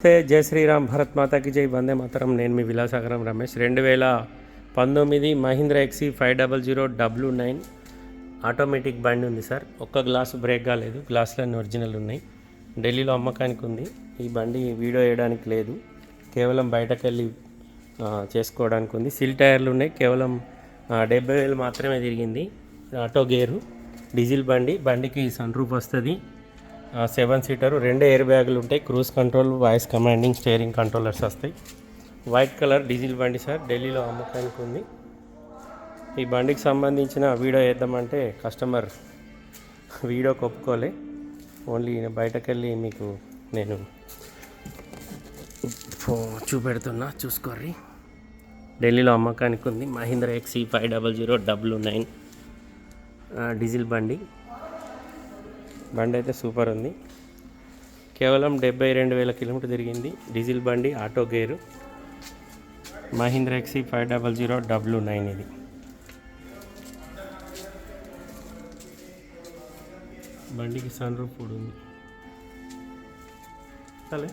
నమస్తే జై శ్రీరామ్ భరత్ మాతాకి జై వందే మాతరం. నేను మీ విలాసాగరం రమేష్. రెండు వేల పంతొమ్మిది Mahindra XUV five double zero W nine automatic బండి ఉంది సార్. ఒక్క గ్లాస్ బ్రేక్ కాలేదు. గ్లాసులన్నీ ఒరిజినల్ ఉన్నాయి. ఢిల్లీలో అమ్మకానికి ఉంది. ఈ బండి వీడియో వేయడానికి లేదు. కేవలం బయటకు వెళ్ళి చేసుకోవడానికి ఉంది. సిల్ టైర్లు ఉన్నాయి. కేవలం డెబ్బై వేలు మాత్రమే తిరిగింది. ఆటో గేరు డీజిల్ బండి. బండికి సన్ రూఫ్ వస్తుంది. సెవెన్ సీటర్ రెండు ఎయిర్ బ్యాగులు ఉంటాయి. Cruise control voice commanding steering controllers వస్తాయి. వైట్ కలర్ డీజిల్ బండి సార్ ఢిల్లీలో అమ్మకానికి ఉంది. ఈ బండికి సంబంధించిన వీడియో వేద్దామంటే కస్టమర్ వీడియో కొప్పుకోలే. ఓన్లీ బయటకెళ్ళి మీకు నేను ఫో- చూపెడుతున్నా. చూసుకోర్రి. ఢిల్లీలో అమ్మకానికి ఉంది. Mahindra XUV five double zero W nine diesel బండి. బండి అయితే సూపర్ ఉంది. కేవలం డెబ్బై రెండు వేల కిలోమీటర్ తిరిగింది. డీజిల్ బండి auto gear. Mahindra XUV five double zero W nine ఇది. బండికి సన్ రూఫ్ కూడా ఉంది. సరే